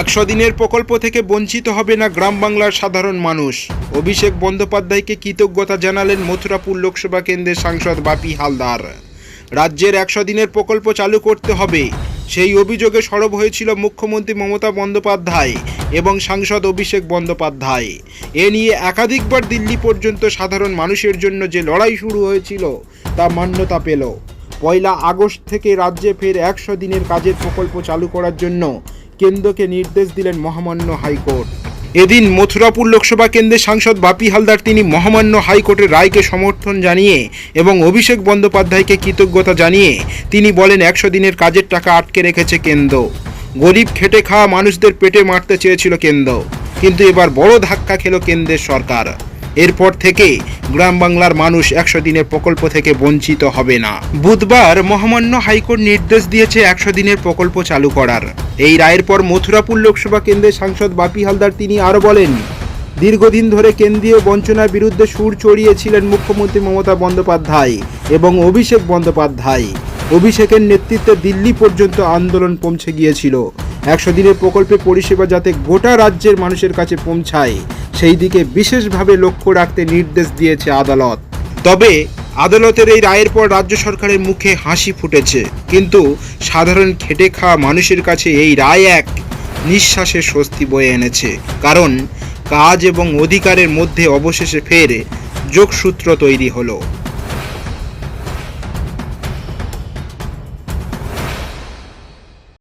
একশো দিনের প্রকল্প থেকে বঞ্চিত হবে না গ্রাম বাংলার সাধারণ মানুষ। অভিষেক বন্দ্যোপাধ্যায়কে কৃতজ্ঞতা জানালেন মথুরাপুর লোকসভা কেন্দ্রের সাংসদ বাপি হালদার। রাজ্যের একশো দিনের প্রকল্প চালু করতে হবে। সেই অভিযোগে সরব হয়েছিল মুখ্যমন্ত্রী মমতা বন্দ্যোপাধ্যায় এবং সাংসদ অভিষেক বন্দ্যোপাধ্যায়। এ নিয়ে একাধিকবার দিল্লি পর্যন্ত সাধারণ মানুষের জন্য যে লড়াই শুরু হয়েছিল, তা মান্যতা পেল। পয়লা আগস্ট থেকে রাজ্যে ফের একশো দিনের কাজের প্রকল্প চালু করার জন্য কেন্দ্রকে নির্দেশ দিলেন মহামান্য হাইকোর্ট। এদিন মথুরাপুর লোকসভা কেন্দ্রের সাংসদ বাপি হালদার তিনি মহামান্য হাইকোর্টের রায়কে সমর্থন জানিয়ে এবং অভিষেক বন্দ্যোপাধ্যায়কে কৃতজ্ঞতা জানিয়ে তিনি বলেন, একশো দিনের কাজের টাকা আটকে রেখেছে কেন্দ্র। গরিব খেটে খাওয়া মানুষদের পেটে মারতে চেয়েছিল কেন্দ্র। কিন্তু এবার বড় ধাক্কা খেল কেন্দ্রের সরকার। এরপর থেকে গ্রাম বাংলার মানুষ একশো দিনের প্রকল্প থেকে বঞ্চিত হবে না। বুধবার মহামান্য হাইকোর্ট নির্দেশ দিয়েছে একশো দিনের প্রকল্প চালু করার। এই রায়ের পর মথুরাপুর লোকসভা কেন্দ্রের সাংসদ বাপি হালদার তিনি আরও বলেন, দীর্ঘদিন ধরে কেন্দ্রীয় বঞ্চনার বিরুদ্ধে সুর চড়িয়েছিলেন মুখ্যমন্ত্রী মমতা বন্দ্যোপাধ্যায় এবং অভিষেক বন্দ্যোপাধ্যায়। অভিষেকের নেতৃত্বে দিল্লি পর্যন্ত আন্দোলন পৌঁছে গিয়েছিল। একশো দিনের প্রকল্পে পরিষেবা যাতে গোটা রাজ্যের মানুষের কাছে পৌঁছায় সেই দিকে বিশেষভাবে লক্ষ্য রাখতে নির্দেশ দিয়েছে আদালত। তবে আদালতের এই রায়ের পর রাজ্য সরকারের মুখে হাসি ফুটেছে। কিন্তু সাধারণ খেটে খাওয়া মানুষের কাছে এই রায় এক নিঃশ্বাসে স্বস্তি বয়ে এনেছে। কারণ কাজ এবং অধিকারের মধ্যে অবশেষে ফের যোগসূত্র তৈরি হলো।